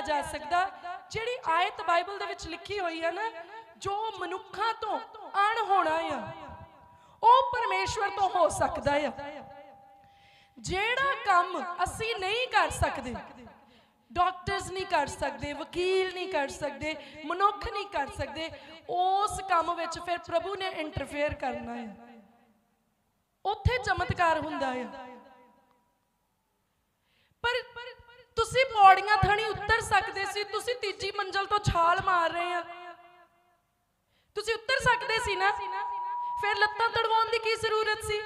ਲਿਆ ਜਾ ਸਕਦਾ। ਜਿਹੜੀ ਆਇਤ ਬਾਈਬਲ ਦੇ ਵਿੱਚ ਲਿਖੀ ਹੋਈ ਹੈ ਨਾ, ਜੋ ਮਨੁੱਖਾਂ ਤੋਂ ਅਣ ਹੋਣਾ ਆ, ਉਹ ਪਰਮੇਸ਼ਵਰ ਤੋਂ ਹੋ ਸਕਦਾ ਆ। ਜਿਹੜਾ ਕੰਮ ਅਸੀਂ ਨਹੀਂ ਕਰ ਸਕਦੇ, ਡਾਕਟਰਸ ਨਹੀਂ ਕਰ ਸਕਦੇ, ਵਕੀਲ ਨਹੀਂ ਕਰ ਸਕਦੇ, ਮਨੁੱਖ ਨਹੀਂ ਕਰ ਸਕਦੇ, ਉਸ ਕੰਮ ਵਿੱਚ ਫਿਰ ਪ੍ਰਭੂ ਨੇ ਇੰਟਰਫੇਅਰ ਕਰਨਾ ਹੈ ਉੱਥੇ ਚਮਤਕਾਰ ਹੁੰਦਾ ਹੈ ਪਰ ਤੁਸੀਂ ਪੌੜੀਆਂ ਥਣੀ ਉੱਤਰ ਸਕਦੇ ਸੀ, ਤੁਸੀਂ ਤੀਜੀ ਮੰਜ਼ਲ ਤੋਂ ਛਾਲ ਮਾਰ ਰਹੇ ਆ। ਤੁਸੀਂ ਉੱਤਰ ਸਕਦੇ ਸੀ ਨਾ? ਫਿਰ ਲੱਤਾਂ ਤੜਵਾਉਣ ਦੀ ਕੀ ਜ਼ਰੂਰਤ ਸੀ?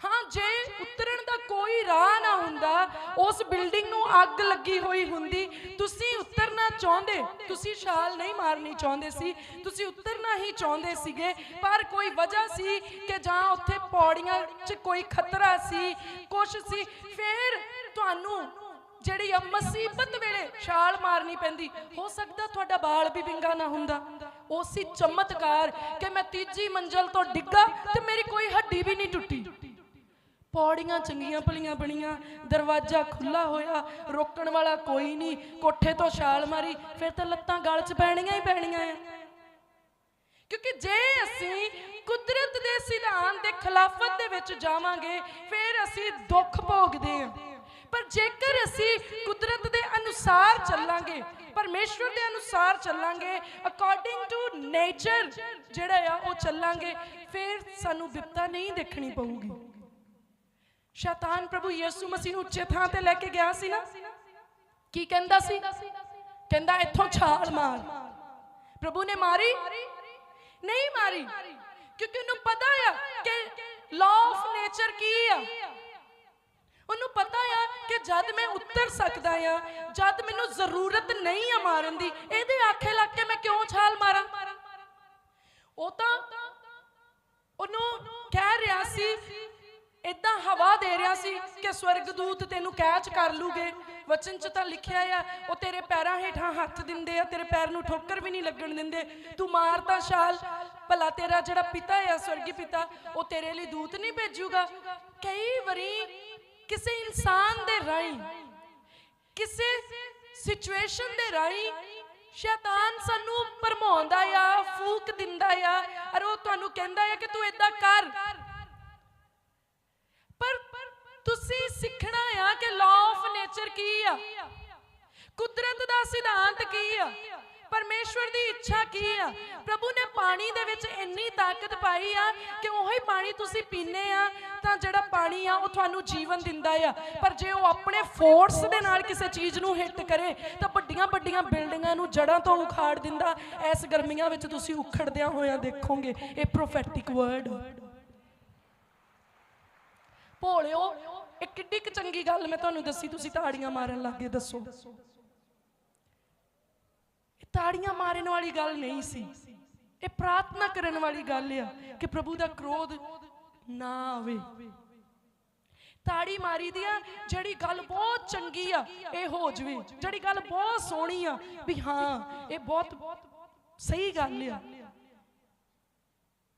ਹਾਂ, ਜੇ ਉਤਰਨ ਦਾ ਕੋਈ ਰਾਹ ਨਾ ਹੁੰਦਾ, ਉਸ ਬਿਲਡਿੰਗ ਨੂੰ ਅੱਗ ਲੱਗੀ ਹੋਈ ਹੁੰਦੀ, ਤੁਸੀਂ ਉਤਰਨਾ ਚਾਹੁੰਦੇ, ਤੁਸੀਂ ਛਾਲ ਨਹੀਂ ਮਾਰਨੀ ਚਾਹੁੰਦੇ ਸੀ, ਤੁਸੀਂ ਉਤਰਨਾ ਹੀ ਚਾਹੁੰਦੇ ਸੀਗੇ, ਪਰ ਕੋਈ ਵਜ੍ਹਾ ਸੀ ਕਿ ਜਾਂ ਉੱਥੇ ਪੌੜੀਆਂ 'ਚ ਕੋਈ ਖਤਰਾ ਸੀ, ਕੁਛ ਸੀ, ਫਿਰ ਤੁਹਾਨੂੰ ਜਿਹੜੀ ਆ ਮੁਸੀਬਤ ਵੇਲੇ ਛਾਲ ਮਾਰਨੀ ਪੈਂਦੀ, ਹੋ ਸਕਦਾ ਤੁਹਾਡਾ ਬਾਲ ਵੀ ਵਿੰਗਾ ਨਾ ਹੁੰਦਾ। ਉਸੇ ਚਮਤਕਾਰ ਕਿ ਮੈਂ ਤੀਜੀ ਮੰਜ਼ਲ ਤੋਂ ਡਿੱਗਾ ਤੇ ਮੇਰੀ ਕੋਈ ਹੱਡੀ ਵੀ ਨਹੀਂ ਟੁੱਟੀ। ਪੌੜੀਆਂ ਚੰਗੀਆਂ ਭਲੀਆਂ ਬਣੀਆਂ, ਦਰਵਾਜ਼ਾ ਖੁੱਲਾ ਹੋਇਆ, ਰੋਕਣ ਵਾਲਾ ਕੋਈ ਨਹੀਂ, ਕੋਠੇ ਤੋਂ ਛਾਲ ਮਾਰੀ, ਫਿਰ ਤਾਂ ਲੱਤਾਂ ਗਲ 'ਚ ਪੈਣੀਆਂ ਹੀ ਪੈਣੀਆਂ ਆ। ਕਿਉਂਕਿ ਜੇ ਅਸੀਂ ਕੁਦਰਤ ਦੇ ਸਿਧਾਂਤ ਦੇ ਖਿਲਾਫਤ ਦੇ ਵਿੱਚ ਜਾਵਾਂਗੇ, ਫਿਰ ਅਸੀਂ ਦੁੱਖ ਭੋਗਦੇ ਹਾਂ ਪਰ ਜੇਕਰ ਅਸੀਂ ਕੁਦਰਤ ਦੇ ਅਨੁਸਾਰ ਚੱਲਾਂਗੇ, ਪਰਮੇਸ਼ਵਰ ਦੇ ਅਨੁਸਾਰ ਚੱਲਾਂਗੇ ਅਕੋਰਡਿੰਗ ਟੂ ਨੇਚਰ ਜਿਹੜਾ ਆ, ਉਹ ਚੱਲਾਂਗੇ, ਫਿਰ ਸਾਨੂੰ ਵਿਪਤਾ ਨਹੀਂ ਦੇਖਣੀ ਪਊਗੀ। ਸ਼ੈਤਾਨ ਪ੍ਰਭੂ ਯਿਸੂ ਮਸੀਹ ਨੂੰ ਉੱਚੇ ਥਾਂ ਤੇ ਲੈ ਕੇ ਗਿਆ ਸੀ ਨਾ। ਕੀ ਕਹਿੰਦਾ ਸੀ? ਕਹਿੰਦਾ, ਇੱਥੋਂ ਛਾਲ ਮਾਰ। ਪ੍ਰਭੂ ਨੇ ਮਾਰੀ? ਨਹੀਂ ਮਾਰੀ। ਕਿਉਂਕਿ ਉਹਨੂੰ ਪਤਾ ਆ ਕਿ ਲਾਅ ਆਫ ਨੇਚਰ ਕੀ ਆ? ਉਹਨੂੰ ਪਤਾ ਆ ਕਿ ਜਦ ਮੈਂ ਉੱਤਰ ਸਕਦਾ ਆ, ਜਦ ਮੈਨੂੰ ਜ਼ਰੂਰਤ ਨਹੀਂ ਆ ਮਾਰਨ ਦੀ, ਇਹਦੇ ਆਖੇ ਲੱਗ ਕੇ ਮੈਂ ਕਿਉਂ ਛਾਲ ਮਾਰਾਂ? ਉਹ ਤਾਂ ਉਹਨੂੰ ਕਹਿ ਰਿਹਾ ਸੀ ਇਦਾਂ ਹਵਾ ਦੇ ਰਿਹਾ ਸੀ ਕਿ ਸਵਰਗਦੂਤ ਤੈਨੂੰ ਕੈਚ ਕਰ ਲੂਗੇ। ਵਚਨ ਚ ਤਾਂ ਲਿਖਿਆ ਆ, ਉਹ ਤੇਰੇ ਪੈਰਾਂ ਹੇਠਾਂ ਹੱਥ ਦਿੰਦੇ ਆ, ਤੇਰੇ ਪੈਰ ਨੂੰ ਠੋਕਰ ਵੀ ਨਹੀਂ ਲੱਗਣ ਦਿੰਦੇ। ਤੂੰ ਮਾਰ ਤਾਂ ਛਾਲ, ਭਲਾ ਤੇਰਾ ਜਿਹੜਾ ਪਿਤਾ ਆ, ਸਵਰਗੀ ਪਿਤਾ, ਉਹ ਤੇਰੇ ਲਈ ਦੂਤ ਨਹੀਂ ਭੇਜੂਗਾ। ਕਈ ਵਾਰੀ ਕਿਸੇ ਇਨਸਾਨ ਦੇ ਰਾਹੀਂ, ਕਿਸੇ ਸਿਚੁਏਸ਼ਨ ਦੇ ਰਾਹੀਂ ਸ਼ੈਤਾਨ ਸਾਨੂੰ ਭਰਮਾਉਂਦਾ ਆ, ਫੂਕ ਦਿੰਦਾ ਆ ਅਰ ਉਹ ਤੁਹਾਨੂੰ ਕਹਿੰਦਾ ਆ ਕਿ ਤੂੰ ਇਦਾਂ ਕਰ। ਪਰ ਤੁਸੀਂ ਸਿੱਖਣਾ ਆ ਕਿ ਲਾਅ ਆਫ ਨੇਚਰ ਕੀ ਆ? ਕੁਦਰਤ ਦਾ ਸਿਧਾਂਤ ਕੀ ਆ? ਪਰਮੇਸ਼ਵਰ ਦੀ ਇੱਛਾ ਕੀ ਆ? ਪ੍ਰਭੂ ਨੇ ਪਾਣੀ ਦੇ ਵਿੱਚ ਇੰਨੀ ਤਾਕਤ ਪਾਈ ਆ ਕਿ ਉਹੀ ਪਾਣੀ ਤੁਸੀਂ ਪੀਨੇ ਆ, ਤਾਂ ਜਿਹੜਾ ਪਾਣੀ ਆ, ਉਹ ਤੁਹਾਨੂੰ ਜੀਵਨ ਦਿੰਦਾ ਆ। ਪਰ ਜੇ ਉਹ ਆਪਣੇ ਫੋਰਸ ਦੇ ਨਾਲ ਕਿਸੇ ਚੀਜ਼ ਨੂੰ ਹਿੱਟ ਕਰੇ, ਤਾਂ ਵੱਡੀਆਂ ਵੱਡੀਆਂ ਬਿਲਡਿੰਗਾਂ ਨੂੰ ਜੜਾਂ ਤੋਂ ਉਖਾੜ ਦਿੰਦਾ। ਇਸ ਗਰਮੀਆਂ ਵਿੱਚ ਤੁਸੀਂ ਉਖੜਦਿਆਂ ਹੋਇਆਂ ਦੇਖੋਗੇ, ਇਹ ਪ੍ਰੋਫੈਟਿਕ ਵਰਡ ਭੋਲਿਓ ਇਹ ਕਿੱਡੀ ਚੰਗੀ ਗੱਲ ਮੈਂ ਤੁਹਾਨੂੰ ਦੱਸੀ, ਤੁਸੀਂ ਤਾੜੀਆਂ ਮਾਰਨ ਲੱਗੇ ਦੱਸੋ। ਇਹ ਤਾੜੀਆਂ ਮਾਰਨ ਵਾਲੀ ਗੱਲ ਨਹੀਂ ਸੀ। ਇਹ ਪ੍ਰਾਰਥਨਾ ਕਰਨ ਵਾਲੀ ਗੱਲ ਆ ਕਿ ਪ੍ਰਭੂ ਦਾ ਕ੍ਰੋਧ ਨਾ ਆਵੇ। ਤਾੜੀ ਮਾਰੀ ਦੀ ਆ, ਜਿਹੜੀ ਗੱਲ ਬਹੁਤ ਚੰਗੀ ਆ, ਇਹ ਹੋ ਜਵੇ। ਜਿਹੜੀ ਗੱਲ ਬਹੁਤ ਸੋਹਣੀ ਆ, ਵੀ ਹਾਂ, ਇਹ ਬਹੁਤ ਸਹੀ ਗੱਲ ਆ।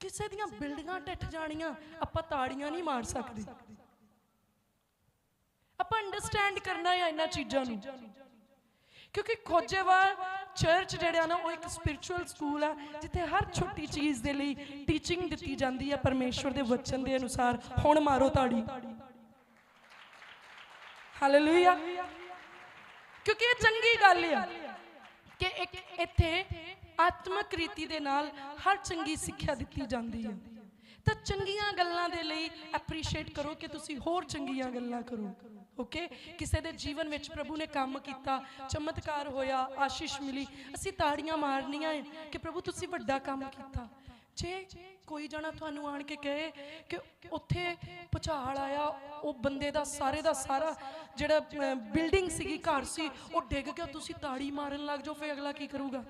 ਕਿਸੇ ਦੀਆਂ ਬਿਲਡਿੰਗਾਂ ਟੱਟ ਜਾਣੀਆਂ, ਆਪਾਂ ਤਾੜੀਆਂ ਨਹੀਂ ਮਾਰ ਸਕਦੇ। ਆਪਾਂ ਅੰਡਰਸਟੈਂਡ ਕਰਨਾ ਹੈ ਇਹਨਾਂ ਚੀਜ਼ਾਂ ਨੂੰ। ਕਿਉਂਕਿ ਖੋਜੇਵਾਲ ਚਰਚ ਜਿਹੜਾ ਨਾ, ਉਹ ਇੱਕ ਸਪਿਰਚੁਅਲ ਸਕੂਲ ਆ, ਜਿੱਥੇ ਹਰ ਛੋਟੀ ਚੀਜ਼ ਦੇ ਲਈ ਟੀਚਿੰਗ ਦਿੱਤੀ ਜਾਂਦੀ ਹੈ ਪਰਮੇਸ਼ਵਰ ਦੇ ਵਚਨ ਦੇ ਅਨੁਸਾਰ। ਹੁਣ ਮਾਰੋ ਤਾੜੀ। ਹਾਲੇਲੂਇਆ ਕਿਉਂਕਿ ਇਹ ਚੰਗੀ ਗੱਲ ਆ ਕਿ ਇੱਕ ਇੱਥੇ ਆਤਮਕ ਰੀਤੀ ਦੇ ਨਾਲ ਹਰ ਚੰਗੀ ਸਿੱਖਿਆ ਦਿੱਤੀ ਜਾਂਦੀ ਹੈ ਤਾਂ ਚੰਗੀਆਂ ਗੱਲਾਂ ਦੇ ਲਈ ਐਪਰੀਸ਼ੀਏਟ ਕਰੋ ਕਿ ਤੁਸੀਂ ਹੋਰ ਚੰਗੀਆਂ ਗੱਲਾਂ ਕਰੋ। ਓਕੇ ਕਿਸੇ ਦੇ ਜੀਵਨ ਵਿੱਚ ਪ੍ਰਭੂ ਨੇ ਕੰਮ ਕੀਤਾ, ਚਮਤਕਾਰ ਹੋਇਆ, ਆਸ਼ੀਸ਼ ਮਿਲੀ, ਅਸੀਂ ਤਾੜੀਆਂ ਮਾਰਨੀਆਂ ਹੈ ਕਿ ਪ੍ਰਭੂ ਤੁਸੀਂ ਵੱਡਾ ਕੰਮ ਕੀਤਾ। ਜੇ ਕੋਈ ਜਣਾ ਤੁਹਾਨੂੰ ਆਣ ਕੇ ਕਹੇ ਕਿ ਉੱਥੇ ਭੁਚਾਲ ਆਇਆ, ਉਹ ਬੰਦੇ ਦਾ ਸਾਰੇ ਦਾ ਸਾਰਾ ਜਿਹੜਾ ਬਿਲਡਿੰਗ ਸੀਗੀ, ਘਰ ਸੀ, ਉਹ ਡਿੱਗ ਗਿਆ, ਤੁਸੀਂ ਤਾੜੀ ਮਾਰਨ ਲੱਗ ਜਾਓ ਫੇ ਅਗਲਾ ਕੀ ਕਰੂਗਾ?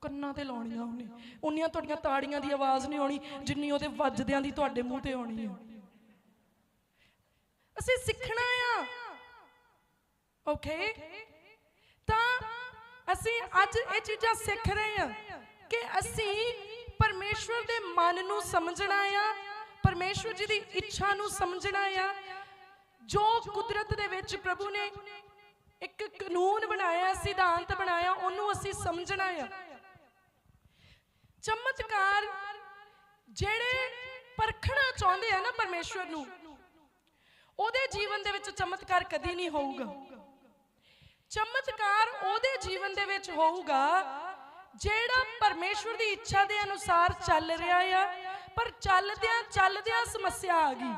ਕੰਨਾਂ ਤੇ ਲਾਉਣੀਆਂ ਉਹਨੇ। ਉਨੀਆਂ ਤੁਹਾਡੀਆਂ ਤਾੜੀਆਂ ਦੀ ਆਵਾਜ਼ ਨਹੀਂ ਆਉਣੀ, ਜਿੰਨੀ ਉਹਦੇ ਵੱਜਦਿਆਂ ਦੀ ਤੁਹਾਡੇ ਮੂੰਹ ਤੇ ਆਉਣੀ ਹੈ ਅਸੀਂ ਸਿੱਖਣਾ ਆ। ਓਕੇ ਤਾਂ ਅਸੀਂ ਅੱਜ ਇਹ ਚੀਜ਼ਾਂ ਸਿੱਖ ਰਹੇ ਹਾਂ ਕਿ ਅਸੀਂ ਪਰਮੇਸ਼ਵਰ ਦੇ ਮਨ ਨੂੰ ਸਮਝਣਾ ਆ, ਪਰਮੇਸ਼ਵਰ ਜੀ ਦੀ ਇੱਛਾ ਨੂੰ ਸਮਝਣਾ ਆ। ਜੋ ਕੁਦਰਤ ਦੇ ਵਿੱਚ ਪ੍ਰਭੂ ਨੇ ਇੱਕ ਕਾਨੂੰਨ ਬਣਾਇਆ, ਸਿਧਾਂਤ ਬਣਾਇਆ, ਉਹਨੂੰ ਅਸੀਂ ਸਮਝਣਾ ਆ। ਚਮਤਕਾਰ ਜਿਹੜੇ ਪਰਖਣਾ ਚਾਹੁੰਦੇ ਆ ਨਾ ਪਰਮੇਸ਼ਵਰ ਨੂੰ ਉਹਦੇ ਜੀਵਨ ਦੇ ਵਿੱਚ ਚਮਤਕਾਰ ਕਦੀ ਨਹੀਂ ਹੋਊਗਾ। ਚਮਤਕਾਰ ਉਹਦੇ ਜੀਵਨ ਦੇ ਵਿੱਚ ਹੋਊਗਾ ਜਿਹੜਾ ਪਰਮੇਸ਼ਵਰ ਦੀ ਇੱਛਾ ਦੇ ਅਨੁਸਾਰ ਚੱਲ ਰਿਹਾ ਆ, ਪਰ ਚੱਲਦਿਆਂ ਚੱਲਦਿਆਂ ਸਮੱਸਿਆ ਆ ਗਈ।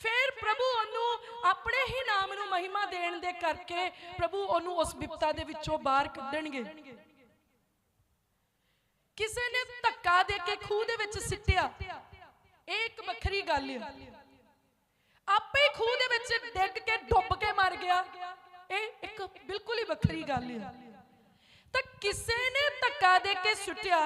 ਫਿਰ ਪ੍ਰਭੂ ਉਹਨੂੰ ਆਪਣੇ ਹੀ ਨਾਮ ਨੂੰ ਮਹਿਮਾ ਦੇਣ ਦੇ ਕਰਕੇ ਪ੍ਰਭੂ ਉਹਨੂੰ ਉਸ ਵਿਪਤਾ ਦੇ ਵਿੱਚੋਂ ਬਾਹਰ ਕੱਢਣਗੇ। ਕਿਸੇ ਨੇ ਧੱਕਾ ਦੇ ਕੇ ਖੂਹ ਦੇ ਵਿੱਚ ਸਿੱਟਿਆ। ਇਹ ਇੱਕ ਵੱਖਰੀ ਗੱਲ ਹੈ ਆਪੇ ਹੀ ਖੂਹ ਦੇ ਵਿੱਚ ਡਿੱਗ ਕੇ ਡੁੱਬ ਕੇ ਮਰ ਗਿਆ। ਇਹ ਇੱਕ ਬਿਲਕੁਲ ਹੀ ਵੱਖਰੀ ਗੱਲ ਹੈ ਤਾਂ ਕਿਸੇ ਨੇ ਧੱਕਾ ਦੇ ਕੇ ਸੁੱਟਿਆ,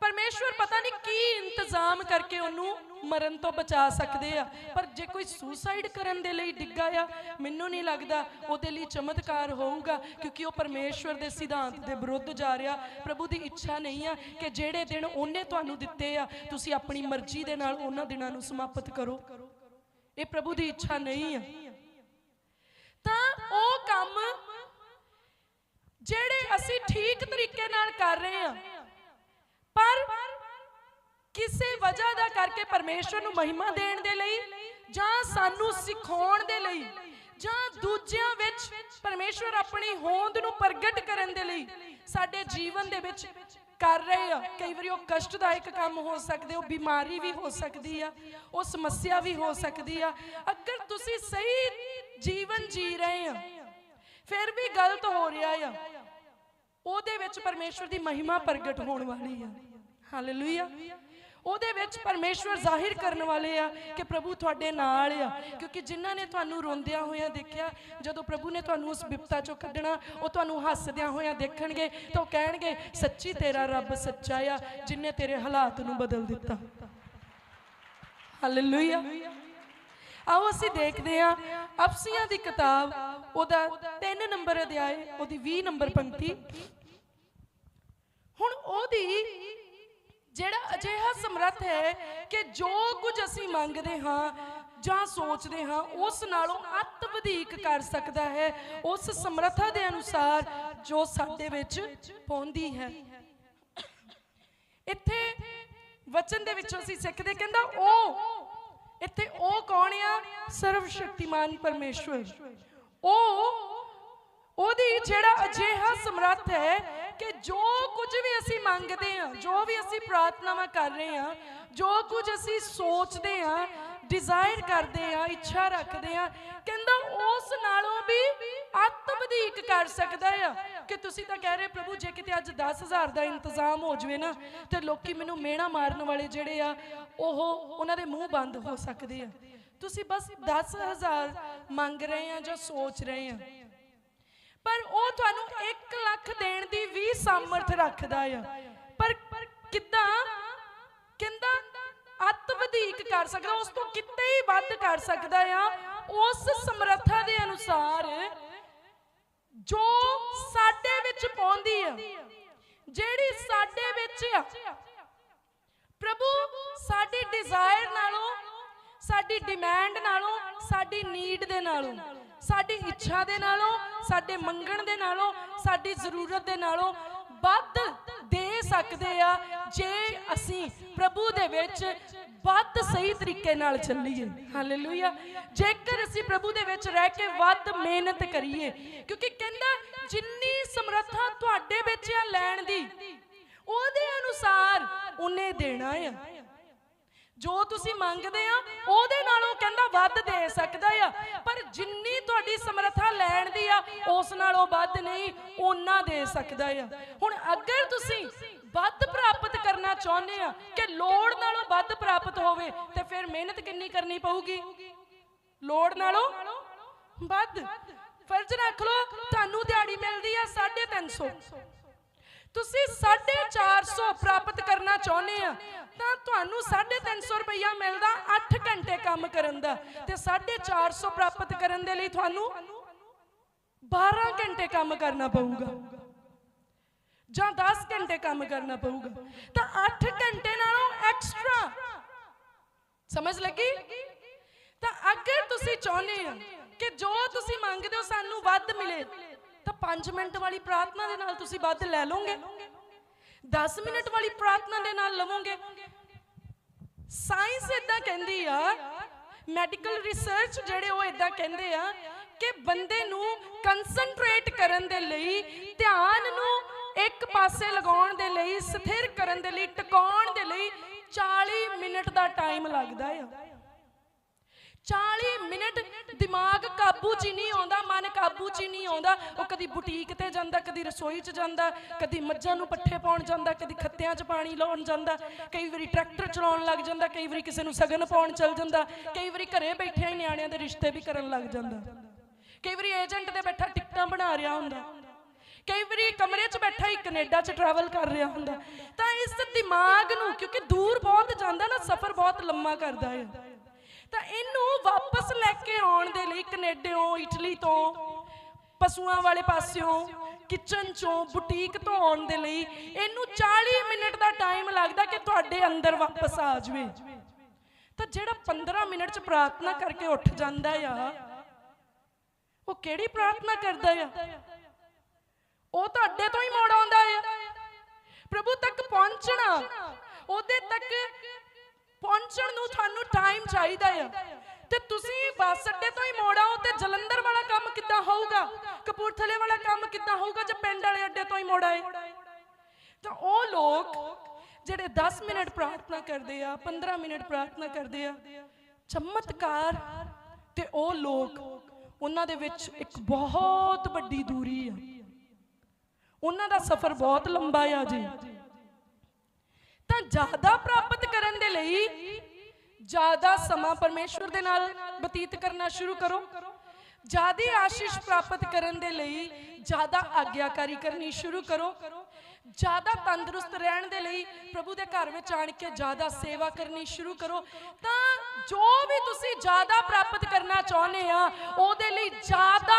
ਪਰਮੇਸ਼ਵਰ ਪਤਾ ਨਹੀਂ ਕੀ ਇੰਤਜ਼ਾਮ ਕਰਕੇ ਉਹਨੂੰ ਮਰਨ ਤੋਂ ਬਚਾ ਸਕਦੇ ਆ। ਪਰ ਜੇ ਕੋਈ ਸੁਸਾਈਡ ਕਰਨ ਦੇ ਲਈ ਡਿੱਗਾ ਆ, ਮੈਨੂੰ ਨਹੀਂ ਲੱਗਦਾ ਉਹਦੇ ਲਈ ਚਮਤਕਾਰ ਹੋਊਗਾ, ਕਿਉਂਕਿ ਉਹ ਪਰਮੇਸ਼ਵਰ ਦੇ ਸਿਧਾਂਤ ਦੇ ਵਿਰੁੱਧ ਜਾ ਰਿਹਾ। ਪ੍ਰਭੂ ਦੀ ਇੱਛਾ ਨਹੀਂ ਆ ਕਿ ਜਿਹੜੇ ਦਿਨ ਉਹਨੇ ਤੁਹਾਨੂੰ ਦਿੱਤੇ ਆ, ਤੁਸੀਂ ਆਪਣੀ ਮਰਜ਼ੀ ਦੇ ਨਾਲ ਉਹਨਾਂ ਦਿਨਾਂ ਨੂੰ ਸਮਾਪਤ ਕਰੋ। ਇਹ ਪ੍ਰਭੂ ਦੀ ਇੱਛਾ ਨਹੀਂ ਆ। ਤਾਂ ਉਹ ਕੰਮ ਜਿਹੜੇ ਅਸੀਂ ਠੀਕ ਤਰੀਕੇ ਨਾਲ ਕਰ ਰਹੇ ਹਾਂ ਪਰ ਕਿਸੇ ਵਜ੍ਹਾ ਦਾ ਕਰਕੇ ਪਰਮੇਸ਼ਵਰ ਨੂੰ ਮਹਿਮਾ ਦੇਣ ਦੇ ਲਈ ਜਾਂ ਸਾਨੂੰ ਸਿਖਾਉਣ ਦੇ ਲਈ ਜਾਂ ਦੂਜਿਆਂ ਵਿੱਚ ਪਰਮੇਸ਼ਵਰ ਆਪਣੀ ਹੋਂਦ ਨੂੰ ਪ੍ਰਗਟ ਕਰਨ ਦੇ ਲਈ ਸਾਡੇ ਜੀਵਨ ਦੇ ਵਿੱਚ ਕਰ ਰਹੇ ਆ। ਕਈ ਵਾਰੀ ਉਹ ਕਸ਼ਟਦਾਇਕ ਕੰਮ ਹੋ ਸਕਦੇ, ਉਹ ਬਿਮਾਰੀ ਵੀ ਹੋ ਸਕਦੀ ਆ, ਉਹ ਸਮੱਸਿਆ ਵੀ ਹੋ ਸਕਦੀ ਆ। ਅਗਰ ਤੁਸੀਂ ਸਹੀ ਜੀਵਨ ਜੀ ਰਹੇ ਆ, ਫਿਰ ਵੀ ਗਲਤ ਹੋ ਰਿਹਾ ਆ। ਉਹਦੇ ਵਿੱਚ ਪਰਮੇਸ਼ਵਰ ਦੀ ਮਹਿਮਾ ਪ੍ਰਗਟ ਹੋਣ ਵਾਲੀ ਆ। ਹਾਲੇਲੂਇਆ ਉਹਦੇ ਵਿੱਚ ਪਰਮੇਸ਼ਵਰ ਜ਼ਾਹਿਰ ਕਰਨ ਵਾਲੇ ਆ ਕਿ ਪ੍ਰਭੂ ਤੁਹਾਡੇ ਨਾਲ ਆ। ਕਿਉਂਕਿ ਜਿਨ੍ਹਾਂ ਨੇ ਤੁਹਾਨੂੰ ਰੋਂਦਿਆਂ ਹੋਇਆਂ ਦੇਖਿਆ, ਜਦੋਂ ਪ੍ਰਭੂ ਨੇ ਤੁਹਾਨੂੰ ਉਸ ਵਿਪਤਾ ਚੋਂ ਕੱਢਣਾ, ਉਹ ਤੁਹਾਨੂੰ ਹੱਸਦਿਆਂ ਹੋਇਆਂ ਦੇਖਣਗੇ ਤਾਂ ਉਹ ਕਹਿਣਗੇ, ਸੱਚੀ ਤੇਰਾ ਰੱਬ ਸੱਚਾ ਆ, ਜਿਨੇ ਤੇਰੇ ਹਾਲਾਤ ਨੂੰ ਬਦਲ ਦਿੱਤਾ। ਹਾਲੇਲੂਇਆ ਆਓ ਅਸੀਂ ਦੇਖਦੇ ਹਾਂ ਅਫਸੀਆਂ ਦੀ ਕਿਤਾਬ, ਉਹਦਾ 3 ਨੰਬਰ ਅਧਿਆਇ ਉਹਦੀ 20 ਨੰਬਰ ਪੰਕਤੀ। ਹੁਣ ਉਹਦੀ ਜਿਹੜਾ ਅਜਿਹਾ ਸਮਰੱਥ ਹੈ ਕਿ ਜੋ ਕੁਝ ਅਸੀਂ ਮੰਗਦੇ ਹਾਂ ਜਾਂ ਸੋਚਦੇ ਹਾਂ, ਉਸ ਨਾਲੋਂ ਅੱਤ ਵਧੇਕ ਕਰ ਸਕਦਾ ਹੈ, ਉਸ ਸਮਰੱਥਾ ਦੇ ਅਨੁਸਾਰ ਜੋ ਸਾਡੇ ਵਿੱਚ ਪਹੁੰਚਦੀ ਹੈ। ਇੱਥੇ ਵਚਨ ਦੇ ਵਿੱਚੋਂ ਅਸੀਂ ਸਿੱਖਦੇ ਕਹਿੰਦਾ ਉਹ ਇੱਥੇ ਉਹ ਕੌਣ ਆ? ਸਰਵ ਸ਼ਕਤੀਮਾਨ ਪਰਮੇਸ਼ਵਰ। ਉਹ ਉਹਦੀ ਜਿਹੜਾ ਅਜਿਹਾ ਸਮਰੱਥ ਹੈ ਕਿ ਜੋ ਕੁਝ ਵੀ ਅਸੀਂ ਮੰਗਦੇ ਹਾਂ, ਜੋ ਵੀ ਅਸੀਂ ਪ੍ਰਾਰਥਨਾਵਾਂ ਕਰ ਰਹੇ ਹਾਂ, ਜੋ ਕੁਝ ਅਸੀਂ ਸੋਚਦੇ ਹਾਂ ਡਿਜ਼ਾਇਰ ਕਰਦੇ ਹਾਂ, ਇੱਛਾ ਰੱਖਦੇ ਹਾਂ, ਕਹਿੰਦਾ ਉਸ ਨਾਲੋਂ ਵੀ ਅੱਤ ਵਧੇਕ ਕਰ ਸਕਦਾ ਆ। ਕਿ ਤੁਸੀਂ ਤਾਂ ਕਹਿ ਰਹੇ ਪ੍ਰਭੂ, ਜੇ ਕਿਤੇ ਅੱਜ 10000 ਦਾ ਇੰਤਜ਼ਾਮ ਹੋ ਜਵੇ ਨਾ, ਤੇ ਲੋਕੀ ਮੈਨੂੰ ਮੇਣਾ ਮਾਰਨ ਵਾਲੇ ਜਿਹੜੇ ਆ, ਉਹ ਉਹਨਾਂ ਦੇ ਮੂੰਹ ਬੰਦ ਹੋ ਸਕਦੇ ਆ। ਤੁਸੀਂ ਬਸ 10000 ਮੰਗ ਰਹੇ ਆ ਜਾਂ ਸੋਚ ਰਹੇ ਆ। ਪਰ ਉਹ ਤੁਹਾਨੂੰ 1 ਲੱਖ ਦੇਣ ਦੀ ਵੀ ਸਮਰਥ ਰੱਖਦਾ ਆ। ਪਰ ਕਿੱਦਾਂ? ਕਹਿੰਦਾ ਅੱਤ ਵਧੇਕ ਕਰ ਸਕਦਾ, ਉਸ ਤੋਂ ਕਿਤੇ ਹੀ ਵੱਧ ਕਰ ਸਕਦਾ ਆ। ਉਸ ਸਮਰੱਥਾ ਦੇ ਅਨੁਸਾਰ ਜੋ ਸਾਡੇ ਵਿੱਚ ਪਹੁੰਚਦੀ ਆ, ਜਿਹੜੀ ਸਾਡੇ ਵਿੱਚ ਆ, ਪ੍ਰਭੂ ਸਾਡੀ ਡਿਜ਼ਾਇਰ ਨਾਲੋਂ, ਸਾਡੀ ਡਿਮਾਂਡ ਨਾਲੋਂ, ਸਾਡੀ ਨੀਡ ਦੇ ਨਾਲੋਂ ਸਾਡੀ ਇੱਛਾ ਦੇ ਨਾਲੋਂ, ਸਾਡੇ ਮੰਗਣ ਦੇ ਨਾਲੋਂ, ਸਾਡੀ ਜ਼ਰੂਰਤ ਦੇ ਨਾਲੋਂ ਵੱਧ ਦੇ ਸਕਦੇ ਆ ਜੇ ਅਸੀਂ ਪ੍ਰਭੂ ਦੇ ਵਿੱਚ ਵੱਧ ਸਹੀ ਤਰੀਕੇ ਨਾਲ ਚੱਲੀਏ। ਹਾਲੇਲੂਇਆ ਜੇਕਰ ਅਸੀਂ ਪ੍ਰਭੂ ਦੇ ਵਿੱਚ ਰਹਿ ਕੇ ਵੱਧ ਮਿਹਨਤ ਕਰੀਏ, ਕਿਉਂਕਿ ਕਹਿੰਦਾ ਜਿੰਨੀ ਸਮਰੱਥਾ ਤੁਹਾਡੇ ਵਿੱਚ ਆ ਲੈਣ ਦੀ, ਉਹਦੇ ਅਨੁਸਾਰ ਉਹਨੇ ਦੇਣਾ ਆ। ਜੋ ਤੁਸੀਂ ਮੰਗਦੇ ਆ, ਉਹਦੇ ਨਾਲੋਂ ਕਹਿੰਦਾ ਵੱਧ ਦੇ ਸਕਦਾ ਆ। ਪਰ ਜਿੰਨੀ ਤੁਹਾਡੀ ਸਮਰੱਥਾ ਲੈਣ ਦੀ ਆ, ਉਸ ਨਾਲੋਂ ਵੱਧ ਨਹੀਂ, ਉਹਨਾਂ ਦੇ ਸਕਦਾ ਆ। ਹੁਣ ਅਗਰ ਤੁਸੀਂ ਵੱਧ ਪ੍ਰਾਪਤ ਕਰਨਾ ਚਾਹੁੰਦੇ ਆ, ਕਿ ਲੋੜ ਨਾਲੋਂ ਵੱਧ ਪ੍ਰਾਪਤ ਹੋਵੇ, ਤੇ ਫਿਰ ਮਿਹਨਤ ਕਿੰਨੀ ਕਰਨੀ ਪਊਗੀ? ਲੋੜ ਨਾਲੋਂ ਵੱਧ। ਫਰਜ਼ ਰੱਖ ਲਓ, ਤੁਹਾਨੂੰ ਦਿਹਾੜੀ ਮਿਲਦੀ ਆ 350 ਤੁਸੀਂ 450 ਪ੍ਰਾਪਤ ਕਰਨਾ ਚਾਹੁੰਦੇ ਆ, ਤਾਂ ਤੁਹਾਨੂੰ 350 ਰੁਪਇਆ ਮਿਲਦਾ 8 ਘੰਟੇ ਕੰਮ ਕਰਨ ਦਾ। ਤੇ 450 ਪ੍ਰਾਪਤ ਕਰਨ ਦੇ ਲਈ ਤੁਹਾਨੂੰ 12 ਘੰਟੇ ਕੰਮ ਕਰਨਾ ਪਊਗਾ। ਜਾਂ 10 ਘੰਟੇ ਕੰਮ ਕਰਨਾ ਪਊਗਾ। ਤਾਂ 8 ਘੰਟੇ ਨਾਲੋਂ ਐਕਸਟਰਾ ਸਮਝ ਲੱਗੀ? ਤਾਂ ਅਗਰ ਤੁਸੀਂ ਚਾਹੁੰਦੇ ਆ ਕਿ ਜੋ ਤੁਸੀਂ ਮੰਗਦੇ ਹੋ ਸਾਨੂੰ ਵੱਧ ਮਿਲੇ ਤਾਂ 5 ਮਿੰਟ ਵਾਲੀ ਪ੍ਰਾਰਥਨਾ ਦੇ ਨਾਲ ਤੁਸੀਂ ਵੱਧ ਲੈ ਲਓਗੇ। 10 ਮਿੰਟ ਵਾਲੀ ਪ੍ਰਾਰਥਨਾ ਦੇ ਨਾਲ ਲਵੋਗੇ। ਸਾਇੰਸ ਇਦਾਂ ਕਹਿੰਦੀ ਆ, ਮੈਡੀਕਲ ਰਿਸਰਚ ਜਿਹੜੇ ਉਹ ਇਦਾਂ ਕਹਿੰਦੇ ਆ ਕਿ ਬੰਦੇ ਨੂੰ ਕਨਸੈਂਟਰੇਟ ਕਰਨ ਦੇ ਲਈ, ਧਿਆਨ ਨੂੰ ਇੱਕ ਪਾਸੇ ਲਗਾਉਣ ਦੇ ਲਈ, ਸਥਿਰ ਕਰਨ ਦੇ ਲਈ, ਟਿਕਾਉਣ ਦੇ ਲਈ 40 ਮਿੰਟ ਦਾ ਟਾਈਮ ਲੱਗਦਾ ਆ। 40 ਮਿੰਟ ਦਿਮਾਗ ਕਾਬੂ 'ਚ ਹੀ ਨਹੀਂ ਆਉਂਦਾ, ਮਨ ਕਾਬੂ 'ਚ ਹੀ ਨਹੀਂ ਆਉਂਦਾ। ਉਹ ਕਦੀ ਬੁਟੀਕ ਤੇ ਜਾਂਦਾ, ਕਦੀ ਰਸੋਈ 'ਚ ਜਾਂਦਾ, ਕਦੀ ਮੱਝਾਂ ਨੂੰ ਪੱਠੇ ਪਾਉਣ ਜਾਂਦਾ, ਕਦੀ ਖੱਤਿਆਂ 'ਚ ਪਾਣੀ ਲਾਉਣ ਜਾਂਦਾ, ਕਈ ਵਾਰੀ ਟਰੈਕਟਰ ਚਲਾਉਣ ਲੱਗ ਜਾਂਦਾ, ਕਈ ਵਾਰੀ ਕਿਸੇ ਨੂੰ ਸਗਨ ਪਾਉਣ ਚੱਲ ਜਾਂਦਾ, ਕਈ ਵਾਰੀ ਘਰੇ ਬੈਠਿਆਂ ਹੀ ਨਿਆਣਿਆਂ ਦੇ ਰਿਸ਼ਤੇ ਵੀ ਕਰਨ ਲੱਗ ਜਾਂਦਾ। ਕਈ ਵਾਰੀ ਏਜੰਟ ਦੇ ਬੈਠਾ ਟਿਕਟਾਂ ਬਣਾ ਰਿਹਾ ਹੁੰਦਾ। ਕਈ ਵਾਰੀ ਕਮਰੇ 'ਚ ਬੈਠਾ ਹੀ ਕੈਨੇਡਾ 'ਚ ਟਰੈਵਲ ਕਰ ਰਿਹਾ ਹੁੰਦਾ। ਤਾਂ ਇਸ ਦਿਮਾਗ ਨੂੰ, ਕਿਉਂਕਿ ਦੂਰ ਬਹੁਤ ਜਾਂਦਾ ਨਾ, ਸਫ਼ਰ ਬਹੁਤ ਲੰਮਾ ਕਰਦਾ ਹੈ ਤਾਂ ਇਹਨੂੰ ਵਾਪਸ ਲੈ ਕੇ ਆਉਣ ਦੇ ਲਈ ਕੈਨੇਡਿਓਂ ਇਟਲੀ ਤੋਂ, ਪਸ਼ੂਆਂ ਵਾਲੇ ਪਾਸਿਓਂ, ਕਿਚਨ ਚੋਂ, ਬੁਟੀਕ ਤੋਂ ਆਉਣ ਦੇ ਲਈ ਇਹਨੂੰ 40 ਮਿੰਟ ਦਾ ਟਾਈਮ ਲੱਗਦਾ ਕਿ ਤੁਹਾਡੇ ਅੰਦਰ ਵਾਪਸ ਆ ਜਾਵੇ। ਤਾਂ ਜਿਹੜਾ 15 ਮਿੰਟ 'ਚ ਪ੍ਰਾਰਥਨਾ ਕਰਕੇ ਉੱਠ ਜਾਂਦਾ ਆ, ਉਹ ਕਿਹੜੀ ਪ੍ਰਾਰਥਨਾ ਕਰਦਾ ਆ? ਉਹ ਤੁਹਾਡੇ ਤੋਂ ਹੀ ਮੋੜ ਆਉਂਦਾ ਆ। ਪ੍ਰਭੂ ਤੱਕ ਪਹੁੰਚਣਾ, ਉਹਦੇ ਤੱਕ ਪਹੁੰਚਣ ਨੂੰ ਤੁਹਾਨੂੰ ਟਾਈਮ ਚਾਹੀਦਾ ਆ। ਤੇ ਤੁਸੀਂ ਬੱਸ ਅੱਡੇ ਤੋਂ ਹੀ ਮੋੜ ਤੇ ਜਲੰਧਰ ਵਾਲਾ ਕੰਮ ਕਿੱਦਾਂ ਹੋਊਗਾ? ਕਪੂਰਥਲੇ ਵਾਲਾ ਕੰਮ ਕਿੱਦਾਂ ਹੋਊਗਾ ਜੇ ਪਿੰਡ ਵਾਲੇ ਅੱਡੇ ਤੋਂ ਹੀ ਮੋੜ ਤਾਂ ਉਹ ਲੋਕ ਜਿਹੜੇ 10 ਮਿੰਟ ਪ੍ਰਾਰਥਨਾ ਕਰਦੇ ਆ 15 ਮਿੰਟ ਪ੍ਰਾਰਥਨਾ ਕਰਦੇ ਆ, ਚਮਤਕਾਰ ਤੇ ਉਹ ਲੋਕ ਉਹਨਾਂ ਦੇ ਵਿੱਚ ਇੱਕ ਬਹੁਤ ਵੱਡੀ ਦੂਰੀ ਆ। ਉਹਨਾਂ ਦਾ ਸਫ਼ਰ ਬਹੁਤ ਲੰਬਾ ਆ ਜੀ। ਤਾਂ ਜ਼ਿਆਦਾ ਪ੍ਰਾਪਤ ਕਰਨ ਦੇ ਲਈ ਜ਼ਿਆਦਾ ਸਮਾਂ ਪਰਮੇਸ਼ਵਰ ਦੇ ਨਾਲ ਬਤੀਤ ਕਰਨਾ ਸ਼ੁਰੂ ਕਰੋ। ਜ਼ਿਆਦਾ ਆਸ਼ੀਸ਼ ਪ੍ਰਾਪਤ ਕਰਨ ਦੇ ਲਈ ਜ਼ਿਆਦਾ ਆਗਿਆਕਾਰੀ ਕਰਨੀ ਸ਼ੁਰੂ ਕਰੋ। ਜ਼ਿਆਦਾ ਤੰਦਰੁਸਤ ਰਹਿਣ ਦੇ ਲਈ ਪ੍ਰਭੂ ਦੇ ਘਰ ਵਿੱਚ ਆਣ ਕੇ ਜ਼ਿਆਦਾ ਸੇਵਾ ਕਰਨੀ ਸ਼ੁਰੂ ਕਰੋ। ਤਾਂ ਜੋ ਵੀ ਤੁਸੀਂ ਜ਼ਿਆਦਾ ਪ੍ਰਾਪਤ ਕਰਨਾ ਚਾਹੁੰਦੇ ਆ, ਉਹਦੇ ਲਈ ਜ਼ਿਆਦਾ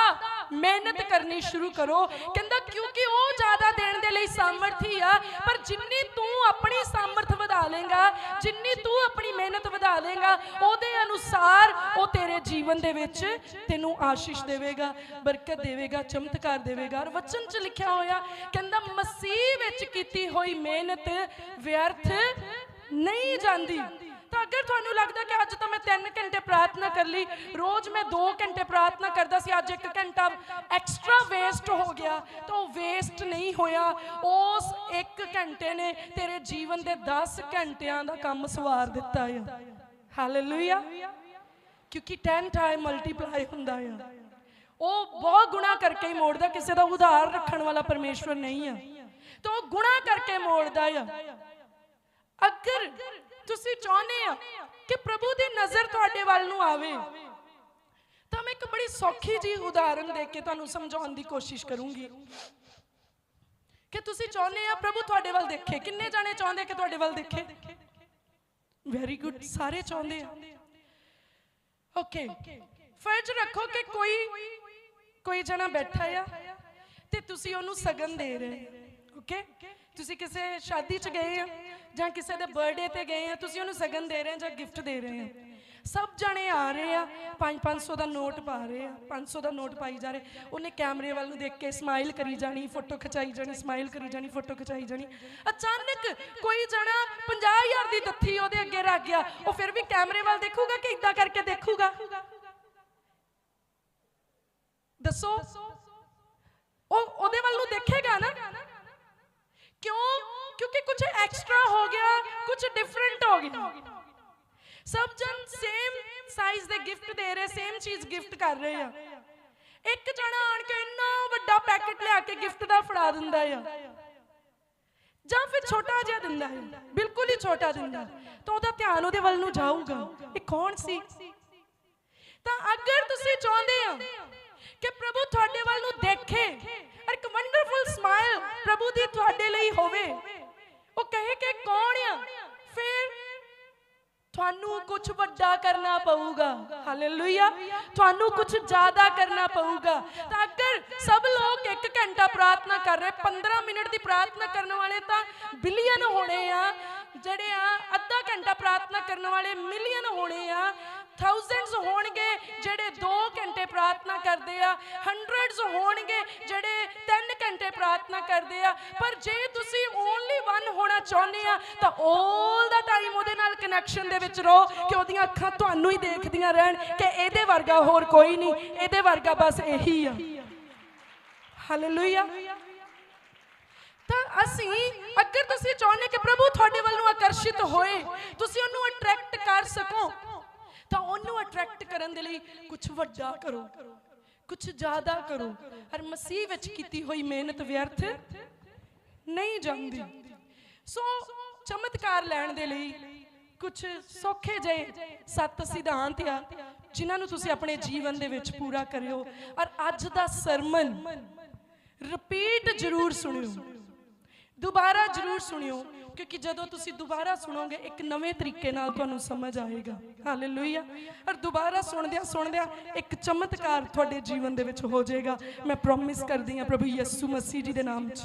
ਮਿਹਨਤ ਕਰਨੀ ਸ਼ੁਰੂ ਕਰੋ। ਕਹਿੰਦਾ, ਕਿਉਂਕਿ ਉਹ ਜ਼ਿਆਦਾ ਦੇਣ ਦੇ ਲਈ ਸਾਮਰਥੀ ਆ, ਪਰ ਜਿੰਨੀ ਤੂੰ ਆਪਣੀ ਸਾਮਰਥ ਵਧਾ ਲੇਗਾ, ਜਿੰਨੀ ਤੂੰ ਆਪਣੀ ਮਿਹਨਤ ਵਧਾ ਲੇਗਾ ਉਹ ਅਨੁਸਾਰ ਉਹ ਤੇਰੇ ਜੀਵਨ ਦੇ ਵਿੱਚ ਤੈਨੂੰ ਆਸ਼ੀਸ਼ ਦੇਵੇਗਾ, ਬਰਕਤ ਦੇਵੇਗਾ, ਚਮਤਕਾਰ ਦੇਵੇਗਾ। ਔਰ ਵਚਨ 'ਚ ਲਿਖਿਆ ਹੋਇਆ, ਕਹਿੰਦਾ ਮਸੀਹ ਵਿੱਚ ਕੀਤੀ ਹੋਈ ਮਿਹਨਤ ਵਿਅਰਥ ਨਹੀਂ ਜਾਂਦੀ। ਤਾਂ ਅਗਰ ਤੁਹਾਨੂੰ ਲੱਗਦਾ ਕਿ ਅੱਜ ਤਾਂ ਮੈਂ 3 ਘੰਟੇ ਪ੍ਰਾਰਥਨਾ ਕਰ ਲਈ, ਰੋਜ਼ ਮੈਂ 2 ਘੰਟੇ ਪ੍ਰਾਰਥਨਾ ਕਰਦਾ ਸੀ, ਅੱਜ 1 ਘੰਟਾ ਐਕਸਟਰਾ ਵੇਸਟ ਹੋ ਗਿਆ, ਤਾਂ ਉਹ ਵੇਸਟ ਨਹੀਂ ਹੋਇਆ। ਉਸ 1 ਘੰਟੇ ਨੇ ਤੇਰੇ ਜੀਵਨ ਦੇ 10 ਘੰਟਿਆਂ ਦਾ ਕੰਮ ਸਵਾਰ ਦਿੱਤਾ ਹੈ ਹਾਲੇਲੂਇਆ ਕਿਉਂਕਿ 10 ਟਾਈਮ ਮਲਟੀਪਲਾਈ ਹੁੰਦਾ ਹੈ ਉਹ ਬਹੁਤ ਗੁਣਾ ਕਰਕੇ ਹੀ ਮੋੜਦਾ ਕਿਸੇ ਦਾ ਉਧਾਰ ਰੱਖਣ ਵਾਲਾ ਪਰਮੇਸ਼ਵਰ ਨਹੀਂ ਆ। ਤਾਂ ਉਹ ਗੁਣਾ ਕਰਕੇ ਮੋੜਦਾ ਆ। ਅਗਰ ਤੁਸੀਂ ਚਾਹੁੰਦੇ ਆ ਕਿ ਪ੍ਰਭੂ ਦੀ ਨਜ਼ਰ ਤੁਹਾਡੇ ਵੱਲ ਨੂੰ ਆਵੇ ਤਾਂ ਮੈਂ ਇੱਕ ਬੜੀ ਸੌਖੀ ਜੀ ਉਦਾਹਰਨ ਦੇ ਕੇ ਤੁਹਾਨੂੰ ਸਮਝਾਉਣ ਦੀ ਕੋਸ਼ਿਸ਼ ਕਰੂੰਗੀ। ਕਿ ਤੁਸੀਂ ਚਾਹੁੰਦੇ ਆ ਪ੍ਰਭੂ ਤੁਹਾਡੇ ਵੱਲ ਦੇਖੇ। ਕਿੰਨੇ ਜਾਣੇ ਚਾਹੁੰਦੇ ਕਿ ਤੁਹਾਡੇ ਵੱਲ ਦੇਖੇ? ਵੈਰੀ ਗੁੱਡ ਸਾਰੇ ਚਾਹੁੰਦੇ ਆ ਓਕੇ ਫਰਜ਼ ਰੱਖੋ ਕਿ ਕੋਈ ਕੋਈ ਜਣਾ ਬੈਠਾ ਆ ਤੇ ਤੁਸੀਂ ਉਹਨੂੰ ਸਗਨ ਦੇ ਰਹੇ ਓਕੇ ਤੁਸੀਂ ਕਿਸੇ ਸ਼ਾਦੀ 'ਚ ਗਏ ਆ ਜਾਂ ਕਿਸੇ ਦੇ ਬਰਥਡੇ ਤੇ ਗਏ ਆ ਤੁਸੀਂ ਉਹਨੂੰ ਸਗਨ ਦੇ ਰਹੇ ਆ ਜਾਂ ਗਿਫਟ ਦੇ ਰਹੇ ਆ ਸਭ ਜਣੇ ਆ ਰਹੇ ਆ। 5-500 ਦਾ ਨੋਟ ਪਾ ਰਹੇ ਆ। 500 ਦਾ ਨੋਟ ਪਾਈ ਜਾ ਰਹੇ। ਉਹਨੇ ਕੈਮਰੇ ਵੱਲ ਨੂੰ ਦੇਖ ਕੇ ਸਮਾਈਲ ਕਰੀ ਜਾਣੀ ਫੋਟੋ ਖਿਚਾਈ ਜਾਣੀ ਸਮਾਈਲ ਕਰੀ ਜਾਣੀ ਫੋਟੋ ਖਿਚਾਈ ਜਾਣੀ। ਅਚਾਨਕ ਕੋਈ ਜਣਾ 50000 ਦੀ ਤੱਥੀ ਉਹਦੇ ਅੱਗੇ ਰੱਖ ਗਿਆ। ਉਹ ਫਿਰ ਵੀ ਕੈਮਰੇ ਵੱਲ ਦੇਖੂਗਾ ਕਿ ਇਦਾਂ ਕਰਕੇ ਦੇਖੂਗਾ? ਦੱਸੋ। ਉਹ ਉਹਦੇ ਵੱਲ ਨੂੰ ਦੇਖੇਗਾ ਨਾ? ਕਿਉਂ? ਕਿਉਂਕਿ ਕੁਝ ਐਕਸਟਰਾ ਹੋ ਗਿਆ ਕੁਝ ਡਿਫਰੈਂਟ ਹੋ ਗਿਆ। ਸਭ ਜਨ ਸੇਮ ਸਾਈਜ਼ ਦੇ ਗਿਫਟ ਦੇ ਰਹੇ ਸੇਮ ਚੀਜ਼ ਗਿਫਟ ਕਰ ਰਹੇ ਆ। ਇੱਕ ਜਣਾ ਆਣ ਕੇ ਇੰਨਾ ਵੱਡਾ ਪੈਕੇਟ ਲਿਆ ਕੇ ਗਿਫਟ ਦਾ ਫੜਾ ਦਿੰਦਾ ਆ। ਜਾਂ ਫਿਰ ਛੋਟਾ ਜਿਹਾ ਦਿੰਦਾ ਹੈ ਬਿਲਕੁਲ ਹੀ ਛੋਟਾ ਦਿੰਦਾ ਤਾਂ ਉਹਦਾ ਧਿਆਨ ਉਹਦੇ ਵੱਲ ਨੂੰ ਜਾਊਗਾ ਇਹ ਕੌਣ ਸੀ? ਤਾਂ ਅਗਰ ਤੁਸੀਂ ਚਾਹੁੰਦੇ ਆ ਕਿ ਪ੍ਰਭੂ ਤੁਹਾਡੇ ਵੱਲ ਨੂੰ ਦੇਖੇ, ਔਰ ਇੱਕ ਵੰਡਰਫੁਲ ਸਮਾਈਲ ਪ੍ਰਭੂ ਦੀ ਤੁਹਾਡੇ ਲਈ ਹੋਵੇ, ਉਹ ਕਹੇ ਕਿ ਕੌਣ ਆ? ਫਿਰ ਤੁਹਾਨੂੰ ਕੁਝ ਵੱਡਾ ਕਰਨਾ ਪਊਗਾ। ਹਾਲੇਲੂਇਆ ਤੁਹਾਨੂੰ ਕੁਝ ਜ਼ਿਆਦਾ ਕਰਨਾ ਪਊਗਾ। ਤਾਂ ਅਗਰ ਸਭ ਲੋਕ 1 ਘੰਟਾ ਪ੍ਰਾਰਥਨਾ ਕਰ ਰਹੇ 15 ਮਿੰਟ ਦੀ ਪ੍ਰਾਰਥਨਾ ਕਰਨ ਵਾਲੇ ਤਾਂ ਬਿਲੀਅਨ ਹੋਣੇ ਆ। ਜਿਹੜੇ ਆ, ਅੱਧਾ ਘੰਟਾ ਪ੍ਰਾਰਥਨਾ ਕਰਨ ਵਾਲੇ ਮਿਲੀਅਨ ਹੋਣੇ ਆ। ਥਾਊਜ਼ੈਂਡਸ ਹੋਣਗੇ ਜਿਹੜੇ 2 ਘੰਟੇ ਪ੍ਰਾਰਥਨਾ ਕਰਦੇ ਆ ਹੰਡਰਡਸ ਹੋਣਗੇ ਜਿਹੜੇ 3 ਘੰਟੇ ਪ੍ਰਾਰਥਨਾ ਕਰਦੇ ਆ। ਪਰ ਜੇ ਤੁਸੀਂ ਓਨਲੀ ਵਨ ਹੋਣਾ ਚਾਹੁੰਦੇ ਆ, ਤਾਂ 올 ਦਾ ਟਾਈਮ ਉਹਦੇ ਨਾਲ ਕਨੈਕਸ਼ਨ ਦੇ ਵਿੱਚ ਰਹੋ ਕਿ ਉਹਦੀਆਂ ਅੱਖਾਂ ਤੁਹਾਨੂੰ ਹੀ ਦੇਖਦੀਆਂ ਰਹਿਣ ਕਿ ਇਹਦੇ ਵਰਗਾ ਹੋਰ ਕੋਈ ਨਹੀਂ, ਇਹਦੇ ਵਰਗਾ ਬਸ ਇਹੀ ਆ। ਹਾਲੇਲੂਇਆ ਤਾਂ ਅਸੀਂ ਅਗਰ ਤੁਸੀਂ ਚਾਹੁੰਦੇ ਕਿ ਪ੍ਰਭੂ ਤੁਹਾਡੇ ਵੱਲ ਨੂੰ ਆਕਰਸ਼ਿਤ ਹੋਏ, ਤੁਸੀਂ ਉਹਨੂੰ ਅਟਰੈਕਟ ਕਰ ਸਕੋ। ਤਾਂ ਉਹਨੂੰ ਅਟਰੈਕਟ ਕਰਨ ਦੇ ਲਈ ਕੁਝ ਵੱਡਾ ਕਰੋ ਕੁਝ ਜ਼ਿਆਦਾ ਕਰੋ। ਹਰ ਮਸੀਹ ਵਿੱਚ ਕੀਤੀ ਹੋਈ ਮਿਹਨਤ ਵਿਅਰਥ ਨਹੀਂ ਜਾਂਦੀ। ਸੋ ਚਮਤਕਾਰ ਲੈਣ ਦੇ ਲਈ ਕੁਝ ਸੌਖੇ ਜਿਹੇ ਸੱਤ ਸਿਧਾਂਤ ਆ, ਜਿਨ੍ਹਾਂ ਨੂੰ ਤੁਸੀਂ ਆਪਣੇ ਜੀਵਨ ਦੇ ਵਿੱਚ ਪੂਰਾ ਕਰਿਓ। ਔਰ ਅੱਜ ਦਾ ਸਰਮਨ ਰਿਪੀਟ ਜ਼ਰੂਰ ਸੁਣਿਓ। ਦੁਬਾਰਾ ਜ਼ਰੂਰ ਸੁਣਿਓ, ਕਿਉਂਕਿ ਜਦੋਂ ਤੁਸੀਂ ਦੁਬਾਰਾ ਸੁਣੋਗੇ, ਇੱਕ ਨਵੇਂ ਤਰੀਕੇ ਨਾਲ ਤੁਹਾਨੂੰ ਸਮਝ ਆਏਗਾ। ਹਾਲੇਲੂਇਆ ਔਰ ਦੁਬਾਰਾ ਸੁਣਦਿਆਂ ਸੁਣਦਿਆਂ ਇੱਕ ਚਮਤਕਾਰ ਤੁਹਾਡੇ ਜੀਵਨ ਦੇ ਵਿੱਚ ਹੋ ਜਾਏਗਾ। ਮੈਂ ਪ੍ਰੋਮਿਸ ਕਰਦੀ ਹਾਂ ਪ੍ਰਭੂ ਯਿਸੂ ਮਸੀਹ ਜੀ ਦੇ ਨਾਮ 'ਚ।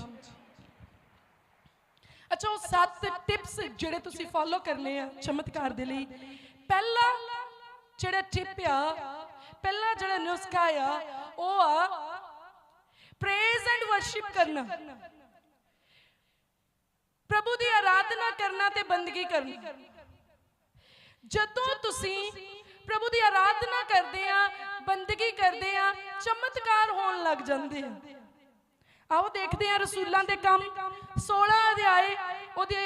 ਅੱਛਾ, ਉਹ ਸੱਤ ਟਿਪਸ ਜਿਹੜੇ ਤੁਸੀਂ ਫੋਲੋ ਕਰਨੇ ਆ ਚਮਤਕਾਰ ਦੇ ਲਈ। ਪਹਿਲਾ ਜਿਹੜਾ ਟਿਪ ਆ, ਪਹਿਲਾ ਜਿਹੜਾ ਨੁਸਖਾ ਆ, ਉਹ ਆ ਪ੍ਰੇਜ਼ ਐਂਡ ਵਰਸ਼ਿਪ ਕਰਨਾ। ਪ੍ਰਭੂ ਦੀ ਆਰਾਧਨਾ ਕਰਨਾ ਤੇ ਬੰਦਗੀ ਕਰਨੀ। ਜਦੋਂ ਤੁਸੀਂ ਪ੍ਰਭੂ ਦੀ ਆਰਾਧਨਾ ਕਰਦੇ ਆ, ਬੰਦਗੀ ਕਰਦੇ ਆ, ਚਮਤਕਾਰ ਹੋਣ ਲੱਗ ਜਾਂਦੇ ਆ। ਆਓ ਦੇਖਦੇ ਹਾਂ ਰਸੂਲਾਂ ਦੇ ਕੰਮ। 16 ਅਧਿਆਏ, ਉਹਦੇ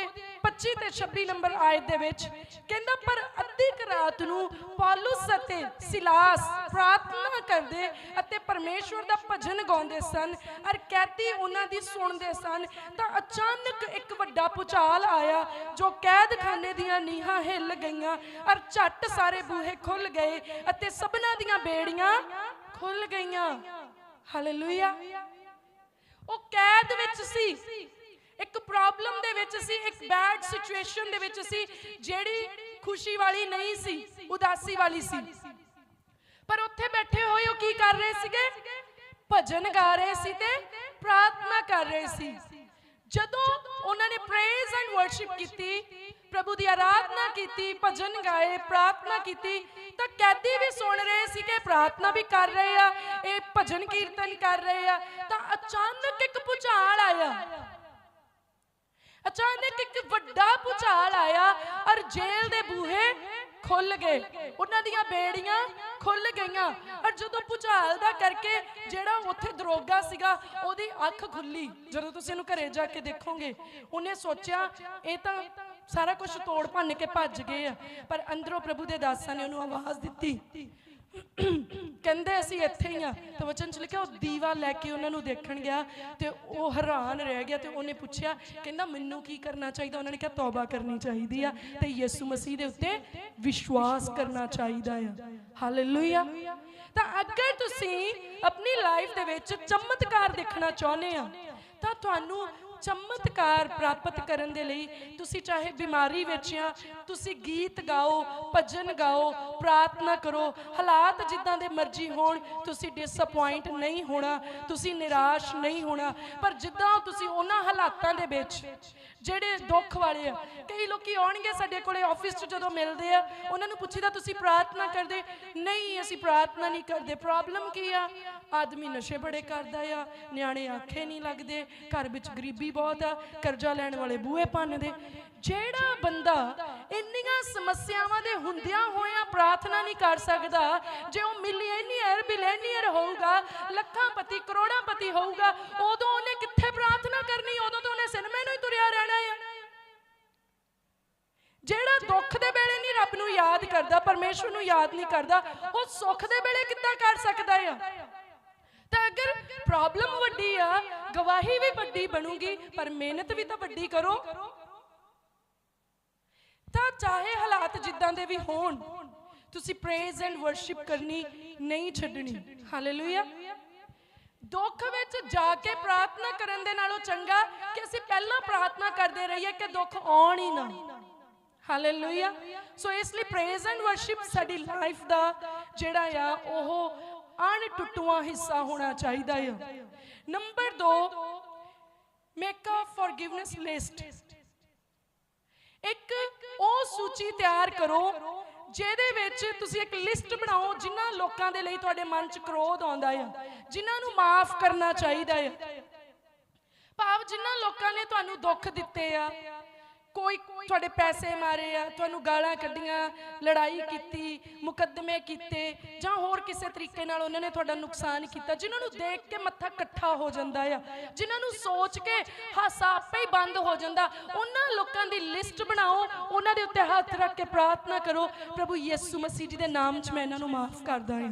25 ਤੇ 26 ਨੰਬਰ ਆਇਤ ਦੇ ਵਿੱਚ ਕਹਿੰਦਾ, ਪਰ ਅੱਧੀ ਰਾਤ ਨੂੰ ਪੌਲੁਸ ਅਤੇ ਸਿਲਾਸ ਪ੍ਰਾਰਥਨਾ ਕਰਦੇ ਅਤੇ ਪਰਮੇਸ਼ਵਰ ਦਾ ਭਜਨ ਗਾਉਂਦੇ ਸਨ ਔਰ ਕੈਦੀ ਉਹਨਾਂ ਦੀ ਸੁਣਦੇ ਸਨ, ਤਾਂ ਅਚਾਨਕ ਇੱਕ ਵੱਡਾ ਪੁਚਾਲ ਆਇਆ, ਜੋ ਕੈਦਖਾਨੇ ਦੀਆਂ ਨੀਹਾਂ ਹਿੱਲ ਗਈਆਂ ਔਰ ਝੱਟ ਸਾਰੇ ਬੂਹੇ ਖੁੱਲ ਗਏ ਅਤੇ ਸਭਨਾਂ ਦੀਆਂ ਬੇੜੀਆਂ ਖੁੱਲ ਗਈਆਂ। ਹਾਲੇਲੂਇਆ ਉਹ ਕੈਦ ਵਿੱਚ ਸੀ। ਇੱਕ ਪ੍ਰੋਬਲਮ ਦੇ ਵਿੱਚ ਸੀ, ਇੱਕ ਬੈਡ ਸਿਚੁਏਸ਼ਨ ਦੇ ਵਿੱਚ ਸੀ, ਜਿਹੜੀ ਖੁਸ਼ੀ ਵਾਲੀ ਨਹੀਂ ਸੀ, ਉਦਾਸੀ ਵਾਲੀ ਸੀ। ਪਰ ਉੱਥੇ ਬੈਠੇ ਹੋਏ ਉਹ ਕੀ ਕਰ ਰਹੇ ਸੀਗੇ? ਭਜਨ ਗਾ ਰਹੇ ਸੀ ਤੇ ਪ੍ਰਾਰਥਨਾ ਕਰ ਰਹੇ ਸੀ। ਜਦੋਂ ਉਹਨਾਂ ਨੇ ਪ੍ਰੇਜ਼ ਐਂਡ ਵਰਸ਼ਿਪ ਕੀਤੀ ਪ੍ਰਭੂ ਦੀ ਆਰਾਧਨਾ ਕੀਤੀ, ਭਜਨ ਗਾਏ, ਪ੍ਰਾਰਥਨਾ ਕੀਤੀ, ਤਾਂ ਕੈਦੀ ਵੀ ਸੁਣ ਰਹੇ ਸੀ ਪ੍ਰਾਰਥਨਾ ਵੀ ਕਰ ਰਹੇ ਆ, ਇਹ ਭਜਨ ਕੀਰਤਨ ਕਰ ਰਹੇ ਆ, ਤਾਂ ਅਚਾਨਕ ਇੱਕ ਭੁਚਾਲ ਆਇਆ। ਅਚਾਨਕ ਇੱਕ ਵੱਡਾ ਭੁਚਾਲ ਆਇਆ ਔਰ ਜੇਲ੍ਹ ਦੇ ਬੂਹੇ ਖੁੱਲ ਗਏ। ਉਹਨਾਂ ਦੀਆਂ ਬੇੜੀਆਂ ਖੁੱਲ ਗਈਆਂ ਔਰ ਜਦੋਂ ਭੁਚਾਲ ਦਾ ਕਰਕੇ ਜਿਹੜਾ ਉੱਥੇ ਦਰੋਗਾ ਸੀਗਾ, ਉਹਦੀ ਅੱਖ ਖੁੱਲੀ। ਜਦੋਂ ਤੁਸੀਂ ਇਹਨੂੰ ਘਰੇ ਜਾ ਕੇ ਦੇਖੋਗੇ, ਉਹਨੇ ਸੋਚਿਆ, ਇਹ ਤਾਂ ਸਾਰਾ ਕੁਝ ਤੋੜ ਭੰਨ ਕੇ ਭੱਜ ਗਏ ਆ, ਪਰ ਅੰਦਰੋਂ ਪ੍ਰਭੂ ਦੇ ਦਾਸਾਂ ਨੇ ਉਹਨੂੰ ਆਵਾਜ਼ ਦਿੱਤੀ। ਕਹਿੰਦੇ ਅਸੀਂ ਇੱਥੇ ਹੀ ਆ, ਤੇ ਵਚਨ ਚ ਲਿਖਿਆ, ਉਹ ਦੀਵਾ ਲੈ ਕੇ ਉਹਨਾਂ ਨੂੰ ਦੇਖਣ ਗਿਆ, ਤੇ ਉਹ ਹੈਰਾਨ ਰਹਿ ਗਿਆ, ਤੇ ਉਹਨੇ ਪੁੱਛਿਆ, ਕਹਿੰਦਾ ਮੈਨੂੰ ਕੀ ਕਰਨਾ ਚਾਹੀਦਾ? ਉਹਨਾਂ ਨੇ ਕਿਹਾ, ਤੌਬਾ ਕਰਨੀ ਚਾਹੀਦੀ ਆ, ਤੇ ਯਿਸੂ ਮਸੀਹ ਦੇ ਉੱਤੇ ਵਿਸ਼ਵਾਸ ਕਰਨਾ ਚਾਹੀਦਾ ਆ। ਹਾਲੇਲੂਇਆ। ਤਾਂ ਅਗਰ ਤੁਸੀਂ ਆਪਣੀ ਲਾਈਫ ਦੇ ਵਿੱਚ ਚਮਤਕਾਰ ਦੇਖਣਾ ਚਾਹੁੰਦੇ ਆ, ਤਾਂ ਤੁਹਾਨੂੰ ਚਮਤਕਾਰ ਪ੍ਰਾਪਤ ਕਰਨ ਦੇ ਲਈ ਤੁਸੀਂ ਚਾਹੇ ਬਿਮਾਰੀ ਵਿੱਚ ਆ, ਤੁਸੀਂ ਗੀਤ ਗਾਓ, ਭਜਨ ਗਾਓ, ਪ੍ਰਾਰਥਨਾ ਕਰੋ, ਹਾਲਾਤ ਜਿੱਦਾਂ ਦੇ ਮਰਜ਼ੀ ਹੋਣ, ਤੁਸੀਂ ਡਿਸਪਾਇੰਟ ਨਹੀਂ ਹੋਣਾ, ਤੁਸੀਂ ਨਿਰਾਸ਼ ਨਹੀਂ ਹੋਣਾ, ਪਰ ਜਿੱਦਾਂ ਤੁਸੀਂ ਉਹਨਾਂ ਹਾਲਾਤਾਂ ਦੇ ਵਿੱਚ ਜਿਹੜੇ ਦੁੱਖ ਵਾਲੇ ਆ, ਕਈ ਲੋਕੀ ਆਉਣਗੇ ਸਾਡੇ ਕੋਲੇ ਆਫਿਸ 'ਚ ਜਦੋਂ ਮਿਲਦੇ ਆ, ਉਹਨਾਂ ਨੂੰ ਪੁੱਛੀਦਾ ਤੁਸੀਂ ਪ੍ਰਾਰਥਨਾ ਕਰਦੇ? ਨਹੀਂ, ਅਸੀਂ ਪ੍ਰਾਰਥਨਾ ਨਹੀਂ ਕਰਦੇ। ਪ੍ਰੋਬਲਮ ਕੀ ਆ? ਆਦਮੀ ਨਸ਼ੇ ਬੜੇ ਕਰਦਾ ਆ, ਨਿਆਣੇ ਆਖੇ ਨਹੀਂ ਲੱਗਦੇ, ਘਰ ਵਿੱਚ ਗਰੀਬੀ ਬਹੁਤ ਆ, ਕਰਜ਼ਾ ਲੈਣ ਵਾਲੇ ਬੂਹੇ ਭੰਨਦੇ। ਜਿਹੜਾ ਬੰਦਾ ਇੰਨੀਆਂ ਸਮੱਸਿਆਵਾਂ ਦੇ ਹੁੰਦਿਆਂ ਹੋਇਆਂ ਪ੍ਰਾਰਥਨਾ ਨਹੀਂ ਕਰ ਸਕਦਾ, ਜੇ ਉਹ ਮਿਲੀਅਨੀਅਰ, ਬਿਲੀਅਨੀਅਰ ਹੋਊਗਾ, ਲੱਖਾਂ ਪਤੀ, ਕਰੋੜਾਂ ਪਤੀ ਹੋਊਗਾ, ਉਦੋਂ ਉਹਨੇ ਕਿੱਥੇ ਪ੍ਰਾਰਥਨਾ ਕਰਨੀ, ਉਦੋਂ ਤਾਂ ਉਹਨੇ ਸਿਨੇਮੇ ਨੂੰ ਹੀ ਤੁਰਿਆ ਰਹਿਣਾ ਆ ਜਿਹੜਾ ਦੁੱਖ ਦੇ ਵੇਲੇ ਨਹੀਂ ਰੱਬ ਨੂੰ ਯਾਦ ਕਰਦਾ, ਪਰਮੇਸ਼ਵਰ ਨੂੰ ਯਾਦ ਨਹੀਂ ਕਰਦਾ, ਉਹ ਸੁੱਖ ਦੇ ਵੇਲੇ ਕਿੱਦਾਂ ਕਰ ਸਕਦਾ ਆ? ਤਾਂ ਅਗਰ ਪ੍ਰੋਬਲਮ ਵੱਡੀ ਆ, ਗਵਾਹੀ ਵੀ ਵੱਡੀ ਬਣੂਗੀ, ਪਰ ਮਿਹਨਤ ਵੀ ਤਾਂ ਵੱਡੀ ਕਰੋ। ਤਾਂ ਚਾਹੇ ਹਾਲਾਤ ਜਿੱਦਾਂ ਦੇ ਵੀ ਹੋਣ, ਤੁਸੀਂ ਪ੍ਰੇਜ਼ ਐਂਡ ਵਰਸ਼ਿਪ ਕਰਨੀ ਨਹੀਂ ਛੱਡਣੀ। ਹਾਲੇਲੂਇਆ ਦੁੱਖ ਵਿੱਚ ਜਾ ਕੇ ਪ੍ਰਾਰਥਨਾ ਕਰਨ ਦੇ ਨਾਲੋਂ ਚੰਗਾ ਕਿ ਅਸੀਂ ਪਹਿਲਾਂ ਪ੍ਰਾਰਥਨਾ ਕਰਦੇ ਰਹੀਏ ਕਿ ਦੁੱਖ ਆਉਣ ਹੀ ਨਾ। ਹਾਲੇਲੂਇਆ ਸੋ ਇਸ ਲਈ ਪ੍ਰੇਜ਼ ਐਂਡ ਵਰਸ਼ਿਪ ਸਾਡੀ ਲਾਈਫ ਦਾ ਜਿਹੜਾ ਆ, ਉਹ ਅਣ ਹਿੱਸਾ ਹੋਣਾ ਚਾਹੀਦਾ ਆ। Number 2 make a forgiveness list ਇੱਕ ਉਹ ਸੂਚੀ ਤਿਆਰ ਕਰੋ ਜਿਹਦੇ ਵਿੱਚ ਤੁਸੀਂ ਇੱਕ ਲਿਸਟ ਬਣਾਓ ਜਿਨ੍ਹਾਂ ਲੋਕਾਂ ਦੇ ਲਈ ਤੁਹਾਡੇ ਮਨ 'ਚ ਕ੍ਰੋਧ ਆਉਂਦਾ ਆ, ਜਿਨ੍ਹਾਂ ਨੂੰ ਮਾਫ ਕਰਨਾ ਚਾਹੀਦਾ ਹੈ ਭਾਵ ਜਿਨ੍ਹਾਂ ਲੋਕਾਂ ਨੇ ਤੁਹਾਨੂੰ ਦੁੱਖ ਦਿੱਤੇ ਆ ਕੋਈ ਤੁਹਾਡੇ ਪੈਸੇ ਮਾਰੇ ਆ, ਤੁਹਾਨੂੰ ਗਾਲਾਂ ਕੱਢੀਆਂ, ਲੜਾਈ ਕੀਤੀ, ਮੁਕੱਦਮੇ ਕੀਤੇ, ਜਾਂ ਹੋਰ ਕਿਸੇ ਤਰੀਕੇ ਨਾਲ ਉਹਨਾਂ ਨੇ ਤੁਹਾਡਾ ਨੁਕਸਾਨ ਕੀਤਾ, ਜਿਨ੍ਹਾਂ ਨੂੰ ਦੇਖ ਕੇ ਮੱਥਾ ਇਕੱਠਾ ਹੋ ਜਾਂਦਾ ਆ, ਜਿਨ੍ਹਾਂ ਨੂੰ ਸੋਚ ਕੇ ਹਾਸਾ ਆਪੇ ਹੀ ਬੰਦ ਹੋ ਜਾਂਦਾ, ਉਹਨਾਂ ਲੋਕਾਂ ਦੀ ਲਿਸਟ ਬਣਾਓ, ਉਹਨਾਂ ਦੇ ਉੱਤੇ ਹੱਥ ਰੱਖ ਕੇ ਪ੍ਰਾਰਥਨਾ ਕਰੋ, ਪ੍ਰਭੂ ਯਿਸੂ ਮਸੀਹ ਜੀ ਦੇ ਨਾਮ 'ਚ ਮੈਂ ਇਹਨਾਂ ਨੂੰ ਮਾਫ ਕਰਦਾ ਹਾਂ।